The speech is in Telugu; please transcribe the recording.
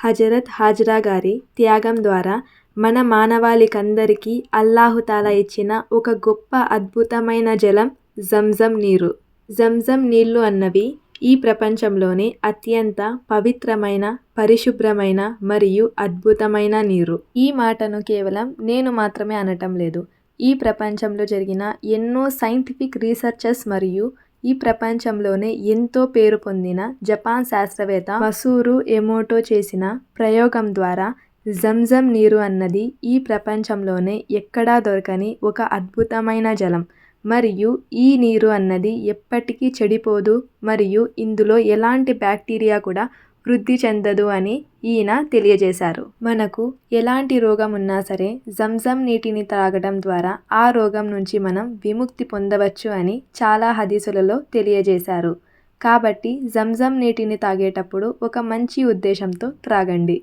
హజరత్ హాజరా గారి త్యాగం ద్వారా మన మానవాళికందరికీ అల్లాహుతాలా ఇచ్చిన ఒక గొప్ప అద్భుతమైన జలం జంజం నీరు. జంజం నీళ్ళు అన్నవి ఈ ప్రపంచంలోనే అత్యంత పవిత్రమైన పరిశుభ్రమైన మరియు అద్భుతమైన నీరు. ఈ మాటను కేవలం నేను మాత్రమే అనటం లేదు. ఈ ప్రపంచంలో జరిగిన ఎన్నో సైంటిఫిక్ రీసెర్చెస్ మరియు ఈ ప్రపంచంలోనే ఎంతో పేరు పొందిన జపాన్ శాస్త్రవేత్త మసూరు ఎమోటో చేసిన ప్రయోగం ద్వారా జంజం నీరు అన్నది ఈ ప్రపంచంలోనే ఎక్కడా దొరకని ఒక అద్భుతమైన జలం. మరియు ఈ నీరు అన్నది ఎప్పటికీ చెడిపోదు. మరియు ఇందులో ఎలాంటి బ్యాక్టీరియా కూడా వృద్ధి చెందదు అని ఈయన తెలియజేశారు. మనకు ఎలాంటి రోగం ఉన్నా సరే జంజం నీటిని త్రాగడం ద్వారా ఆ రోగం నుంచి మనం విముక్తి పొందవచ్చు అని చాలా హదీసులలో తెలియజేశారు. కాబట్టి జంజం నీటిని తాగేటప్పుడు ఒక మంచి ఉద్దేశంతో త్రాగండి.